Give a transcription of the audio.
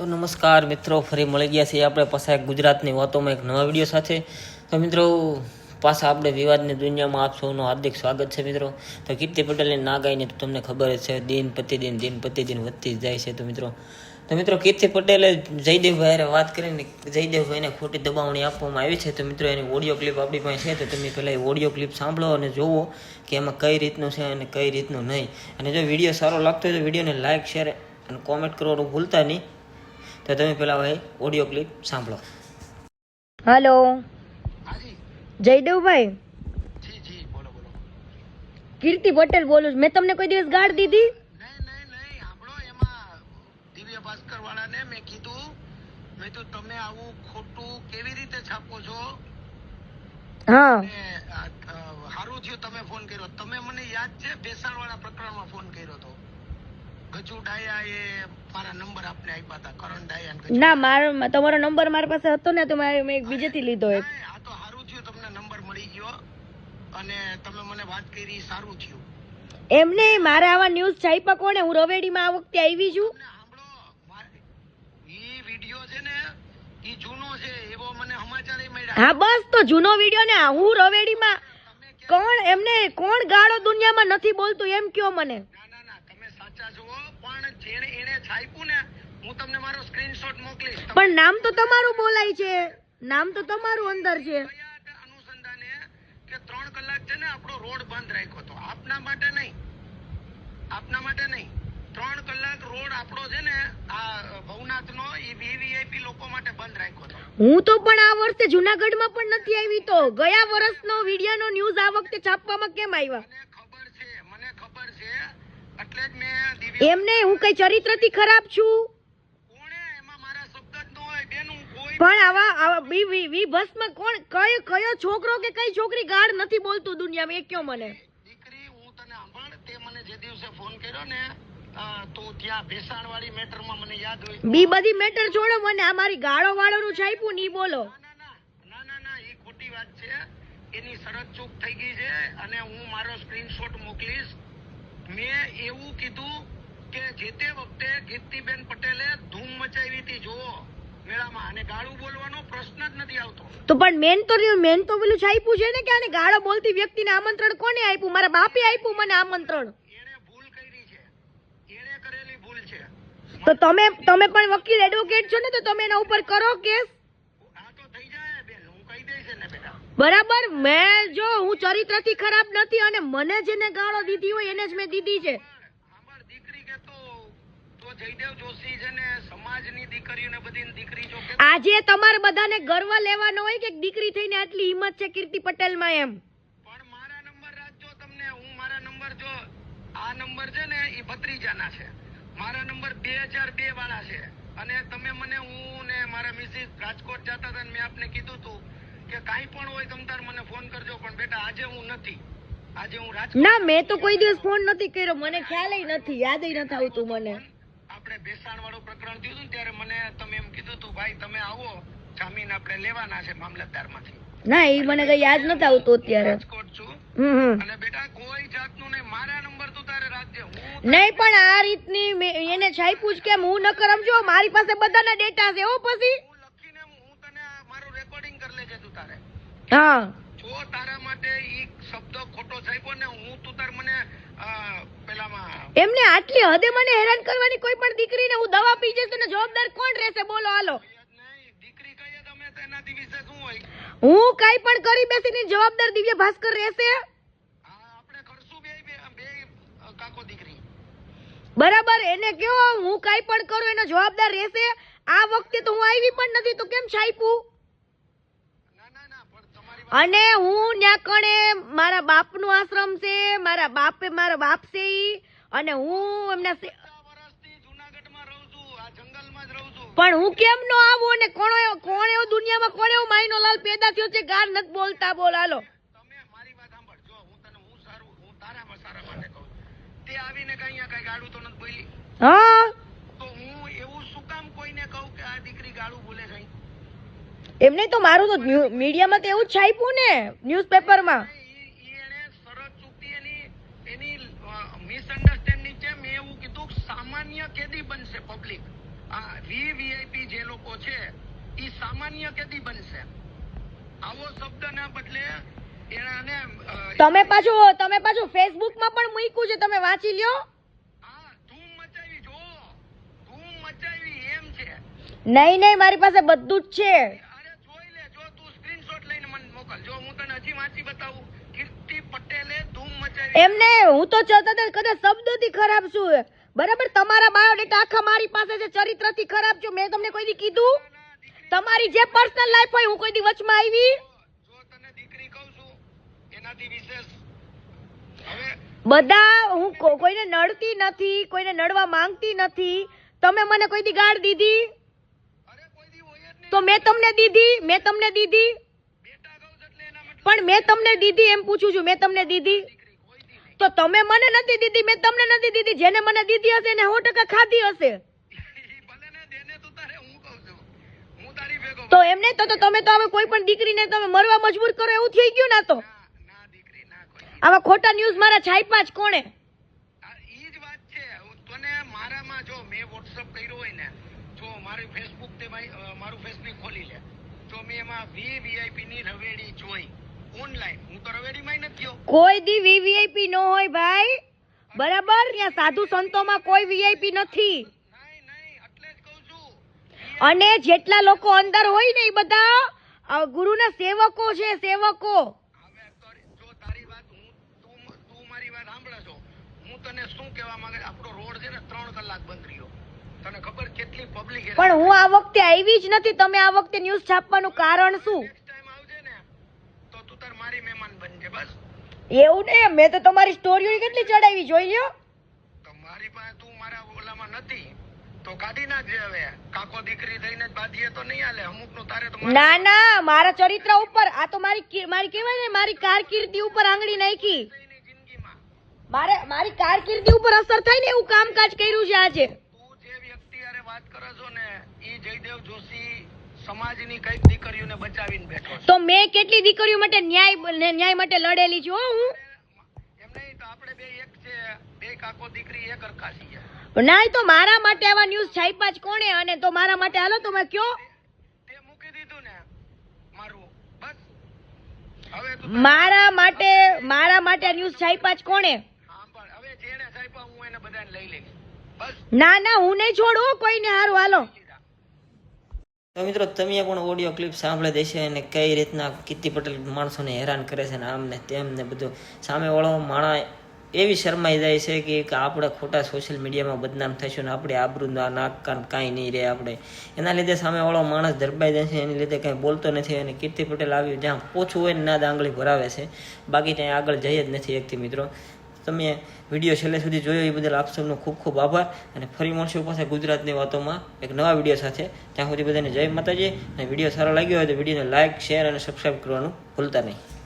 તો નમસ્કાર મિત્રો, ફરી મળી ગયા છીએ આપણે પાછા એક ગુજરાતની વાતોમાં એક નવા વીડિયો સાથે. તો મિત્રો, પાછા આપણે વિવાદની દુનિયામાં આપ સૌનું હાર્દિક સ્વાગત છે મિત્રો. તો કીર્તિ પટેલની ના ગાઈને તો તમને ખબર જ છે, દિન પ્રતિદિન દિન પ્રતિદિન વધતી જાય છે તો મિત્રો. તો મિત્રો, કીર્તિ પટેલે જયદેવભાઈ વાત કરીને જયદેવભાઈને ખોટી દબાવણી આપવામાં આવી છે તો મિત્રો, એની ઓડિયો ક્લિપ આપણી પાસે છે તો તમે પહેલાં એ ઓડિયો ક્લિપ સાંભળો અને જુઓ કે એમાં કઈ રીતનું છે અને કઈ રીતનું નહીં. અને જો વીડિયો સારો લાગતો હોય તો વિડીયોને લાઇક શેર અને કોમેન્ટ કરવાનું ભૂલતા નહીં. તો તમે પેલા હવે ઓડિયો ક્લિપ સાંભળો. હલો જયદેવભાઈ. જી જી બોલો બોલો. કીર્તિ પટેલ બોલું છું. મેં તમને કોઈ દિવસ ગાળ દીધી? તમે આવું ખોટું કેવી રીતે છાપો છો? હા. સારું થયું તમે ફોન કર્યો. તમે મને યાદ છે? ભેસાણ વાળા પ્રકરણમાં ફોન કર્યો હતો. ગજુ ડાયા એ મારા નંબર આપને આપ્યા હતા કરણ ડાયા ને ગજુ. ના મારો તમારો નંબર મારી પાસે હતો ને તો મારે મેં એક બીજેથી લીધો એક. આ તો સારું થયું તમને નંબર મળી ગયો. અને તમે મને વાત કરી સારું થયું. એમને મારે આવા ન્યૂઝ છાપ્યા કોને હું રવેડીમાં આ વખતે આવી છું. તમને સાંભળો મારે- ઈ વિડિયો છે ને ઈ જૂનો છે એવો મને સમાચાર મળ્યા. હા બસ તો જૂનો વીડિયો ને હું રવેડીમાં કોણ એમને કોણ ગાળો દુનિયામાં નથી બોલતું એમ કયો મને? ના ના ના તમે સાચા છો પણ જેણે એને છાપ્યું ને હું તમને મારો સ્ક્રીનશોટ મોકલીશ. પણ નામ તો તમારું બોલાય છે. નામ તો તમારું અંદર છે. અનુસંધાને કે ત્રણ કલાક છે ને આપણો રોડ બંધ રાખ્યો તો. આપના માટે નહીં. આપના માટે નહીં. ત્રણ કલાક રોડ આપણો છે ને આ ભવનાથનો ઈ વીવીઆઈપી લોકો માટે બંધ રાખ્યો હતો હું તો પણ આ વર્ષે જુનાગઢમાં પણ નથી આવી તો. ગયા વર્ષનો વિડિયાનો ન્યૂઝ આ વખતે છાપવામાં કેમ આવ્યા? મને ખબર છે મને ખબર છે. એટલે જ મેં એમને હું કઈ ચરિત્રથી ખરાબ છું કોણે એમાં મારા શબ્દ જ ન હોય બેન હું કોઈ પણ આવા વી વી બસમાં કોણ કયો કયો છોકરો કે કઈ છોકરી ગાળ નથી બોલતું દુનિયામાં? એ કયો મને? દીકરી હું તને સાંભળ તે મને જે દિવસે ફોન કર્યો ને તો ત્યાં ભેસાણવાળી મેટરમાં મને યાદ હોય બી બધી મેટર છોડો મને આ મારી ગાળો વાળોનું છાપ્યું ની બોલો. ના ના ના ના ના એ ખોટી વાત છે. એની શરત ચૂક થઈ ગઈ છે અને હું મારો સ્ક્રીનશોટ મોકલીશ. મેં એવું કીધું કે જે તે વખતે કીર્તિબેન પટેલે ધૂમ મચાવી હતી જુઓ. મેળામાં અને ગાળું બોલવાનો પ્રશ્ન જ નથી આવતો. તો પણ મેન તો મેન તો પેલું છાપ્યું છે ને કે આને ગાળો બોલતી વ્યક્તિને આમંત્રણ કોને આપ્યું? મારા બાપે આપ્યું મને આમંત્રણ. એણે ભૂલ કરી છે. એણે કરેલી ભૂલ છે. તો તમે તમે પણ વકીલ એડવોકેટ છો ને તો તમે એના ઉપર કરો કેસ. આ તો થઈ જાય બેન હું કહી દઈશ ને બેટા. બરાબર મેં જો હું ચરિત્રથી ખરાબ નથી અને મને જેને ગાળો દીધી હોય એને જ મેં દીધી છે આમાં દીકરી કે તો તો જયદેવ જોશી છે ને સમાજની દીકરીઓને બધી દીકરી જો કે આજે તમારે બધાને ગર્વ લેવાનો હોય કે દીકરી થઈને આટલી હિંમત છે કીર્તિ પટેલમાં એમ. પણ મારા નંબર રાખજો તમને હું મારા નંબર જો આ નંબર છે ને એ ભત્રીજાના છે. મારા નંબર બે હજાર બે વાળા છે. અને તમે મને હું ને મારા મિસિસ રાજકોટ જતા હતા મેં આપને કીધું હતું કે કાંઈ પણ હોય તમ તાર મને ફોન કરજો પણ બેટા આજે હું નથી. આજે હું રાજકોટ ના મેં તો કોઈ દિવસ ફોન નથી કર્યો. મને ખ્યાલ નથી યાદ નથી આવતું મને. આપણે ભેસાણ વાળું પ્રકરણ થયું હતું ત્યારે મને તમે એમ કીધું હતું ભાઈ તમે આવો જામીન આપણે લેવાના છે મામલતદારમાંથી ના એ મને કઈ યાદ નથી આવતું અત્યારે. રાજકોટ છું. અને બેટા કોઈ જાતનું નહીં. મારા નંબર તો તારે રાજ્ય નહીં પણ આ રીતની એને છાપ્યું જ કેમ? હું ન કરમ જો મારી પાસે બધાના ડેટા છે હો પછી. હું લખીને હું તને મારું રેકોર્ડિંગ કરી લેજે તું તારે. હા. જો તારા માટે ઈ શબ્દ ખોટો સાહેબો ને હું તું તાર મને એમને આટલી હદે મને હેરાન કરવાની કોઈ પણ દીકરીને હું દવા પી જઈશ તો જવાબદાર કોણ રહેશે? બોલો, હાલો. હું કઈ પણ કરી બેસીને જવાબદાર દિવ્ય ભાસ્કર રહેશે? બરાબર, એને કયો હું કઈ પણ કરું, એનો જવાબદાર રહેશે? આ વખતે તો હું આવી પણ નથી, તો કેમ તમારી અને હું ન્યા કણે મારા બાપનું આશ્રમ છે, મારા બાપે મારા બાપ છે ઈ. અને હું એમના સે- વર્ષથી જુનાગઢમાં રહું છું આ જંગલમાં જ રહું છું. પણ હું કેમ નો આવું અને કોણ કોણ એવો દુનિયામાં કોણ એવો માઈનો લાલ પેદા થયો છે? ગાર નથી બોલતા બોલ હાલો. તમે મારી વાત હું તને હું સારું હું તારામાં સારા માટે કહું તે આવીને કઈ અહીંયા કઈ ગાડું તો નથી બોલી હા. તો હું એવું શું કામ કોઈને કહું કે આ દીકરી ગાળું બોલે છે એમને તો મારું તો મીડિયામાં તો એવું જ છાપ્યું ને ન્યૂઝપેપરમાં. કેદી બનશે પબ્લિક આ વીવીઆઈપી જે લોકો છે એ સામાન્ય કેદી બનશે. આવો શબ્દ ના બદલે એનાને તમે પાછું તમે પાછું ફેસબુકમાં પણ મૂક્યું છે તમે વાંચી લ્યો. હા ધૂમ મચાવી જો ધૂમ મચાવી એમ છે. નહીં નહીં મારી પાસે બધું જ છે. અરે જોઈ લે જો તું સ્ક્રીનશોટ લઈને મને મોકલ. જો હું તને હજી વાંચી બતાવું કીર્તિ પટેલે ધૂમ મચાવી. એમને હું તો કદાચ કદાચ શબ્દોથી ખરાબ છું. બરાબર, તમારા બાયોડેટા આખા મારી પાસે છે ચરિત્રથી ખરાબ છો, મેં તમને કોઈ દી કીધું? તમારી જે પર્સનલ લાઈફ હોય, હું કોઈ દી વચમાં આવી? જો કહું છું બધા, હું કોઈને નડતી નથી, કોઈને નડવા માંગતી નથી. તમે મને કોઈ દી ગાળ દીધી? તો મેં તમને દીધી, મેં તમને દીધી. પણ મેં તમને દીધી એમ પૂછું છું, મેં તમને દીધી? તો તમે મને નથી દીધી, મેં તમને નથી દીધી. જેને મને દીધી હશે એને 100 ટકા ખાધી હશે. તું એમ નહીં તો તમે તો હવે કોઈ પણ દીકરીને તમે મરવા મજબૂર કરો, એવું થઈ ગયું ના તો? આવા ખોટા ન્યૂઝ મારા છાપ્યા જ કોણે? જ મારામાં જો મેં વોટ્સઅપ કર્યો હોય ને જો મારું ફેસબુક તે મારું ફેસબુક ખોલી લે. તો મેં એમાં વીઆઈપી ની રવેડી જોઈ ઓનલાઈન હું તો રવેડીમાં નથી ગયો. કોઈ દી વીવીઆઈપી ન હોય ભાઈ. બરાબર? ત્યાં સાધુ સંતોમાં કોઈ વીઆઈપી નથી. અને જેટલા લોકો અંદર હોય ને એ બધા ગુરુના સેવકો છે સેવકો. જો તારી વાત હું તું તું મારી વાત સાંભળે છો હું તને શું કહેવા માંગે આપણો રોડ છે ને ત્રણ કલાક બંધ રહ્યો. તને ખબર કેટલી પબ્લિક પણ હું આ વખતે આવી જ નથી. તમે આ વખતે ન્યૂઝ છાપવાનું કારણ શું નેક્સ્ટ ટાઈમ આવજે ને તો તું તાર મારી મહેમાન બનજે બસ. એવું ને મેં તો તમારી સ્ટોરીઓ કેટલી ચડાવી જોઈ લ્યો. તો મારી પાસે તું મારા ઓલામાં નથી. તો કાઢી નાખજે હવે. કાકો દીકરી થઈને જ બાધીએ તો નહીં આલે અમુકનું તારે તો ના ના. મારા ચરિત્ર ઉપર. આ તો મારી મારી કહેવાય ને મારી કારકિર્દી ઉપર આંગળી નાખી. મારે મારી કારકિર્દી ઉપર અસર થાય ને એવું કામકાજ કર્યું છે આજે. તું જે વ્યક્તિ અરે વાત કરો છો ને એ જયદેવ જોશી. સમાજની કંઈક દીકરીઓને બચાવીને બેઠો તો મેં કેટલી દીકરીઓ માટે ન્યાય ન્યાય માટે લડેલી છું હો હું? એમ નહીં તો આપણે બે એક છે બે કાકો દીકરી એક હરખા છે ના તો મારા માટે આવા ન્યૂઝ છાપ્યા જ કોણે? અને તો મારા માટે હાલો તમે કયો? તે મૂકી દીધું ને મારું. બસ. મારા માટે મારા માટે ન્યૂઝ છાપ્યા જ કોણે? હવે જેને સાહેબ હું એને બધાને લઈ લઈશ. ના ના હું નહીં છોડું કોઈને હારું હાલો. તો મિત્રો, તમે પણ ઓડિયો ક્લિપ સાંભળે દેશે અને કઈ રીતના કીર્તિ પટેલ માણસોને હેરાન કરે છે ને આમ ને તેમ ને બધું. સામેવાળો માણા એવી શરમાઈ જાય છે કે આપણે ખોટા સોશિયલ મીડિયામાં બદનામ થઈશું ને આપણે આબરૂ નાક કાન કાંઈ નહીં રહે આપણે. એના લીધે સામેવાળો માણસ ધરબાઈ જાય છે, એની લીધે કાંઈ બોલતો નથી અને કીર્તિ પટેલ આવ્યું જ્યાં પોછું હોય ને ના આંગળી ભરાવે છે. બાકી ત્યાં આગળ જઈ જ નથી એકથી મિત્રો. તમે વીડિયો છેલ્લે સુધી જોયો એ બદલ આપ સૌનો ખૂબ ખૂબ આભાર અને ફરી મળશું પાસે ગુજરાતની વાતોમાં એક નવા વીડિયો સાથે. ત્યાં સુધી બધાને જય માતાજી અને વીડિયો સારો લાગ્યો હોય તો વિડીયોને લાઇક શેર અને સબસ્ક્રાઈબ કરવાનું ભૂલતા નહીં.